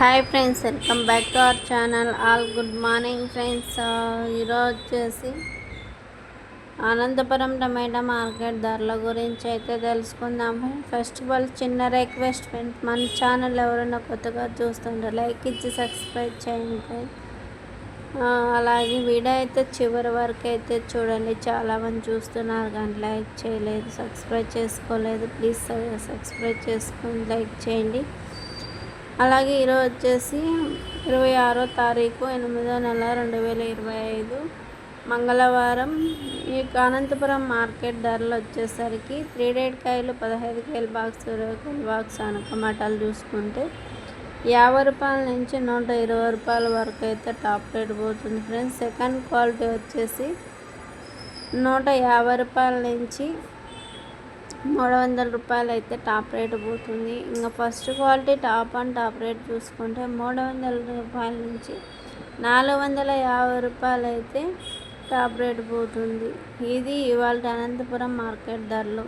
Hi friends welcome back to our channel all good morning friends ఈరోజు వచ్చేసి Anantapuram tomato market ధరల గురించి అయితే తెలుసుకుందాము. ఫస్ట్ ఆఫ్ ఆల్ చిన్న రిక్వెస్ట్ ఫ్రెండ్స్ మన ఛానల్ ఎవరైనా కొత్తగా చూస్తుంటే లైక్ ఇచ్చి సబ్స్క్రైబ్ చేయండి. అలాగే వీడియో అయితే చివరి వరకు అయితే చూడండి. చాలామంది చూస్తున్నారు కానీ లైక్ చేయలేదు సబ్స్క్రైబ్ చేసుకోలేదు. ప్లీజ్ సబ్స్క్రైబ్ చేసుకొని లైక్ చేయండి. అలాగే ఈరోజు వచ్చేసి ఇరవై ఆరో తారీఖు ఎనిమిదో నెల రెండు వేల ఇరవై ఐదు. మంగళవారం ఈ అనంతపురం మార్కెట్ ధరలు వచ్చేసరికి త్రీ డేట్ కాయలు పదహైదు కాయలు బాక్స్ ఇరవై కాయలు బాక్స్ అనక మటాలు చూసుకుంటే యాభై రూపాయల నుంచి నూట ఇరవై రూపాయల వరకు అయితే టాప్ రేట్ పోతుంది ఫ్రెండ్స్. సెకండ్ క్వాలిటీ వచ్చేసి నూట యాభై రూపాయల నుంచి మూడు వందల రూపాయలు అయితే టాప్ రేట్ పోతుంది. ఇంకా first quality top and top rate చూసుకుంటే మూడు వందల రూపాయల నుంచి నాలుగు వందల యాభై రూపాయలు అయితే టాప్ రేట్ పోతుంది. ఇది ఇవాళ అనంతపురం మార్కెట్ ధరలు.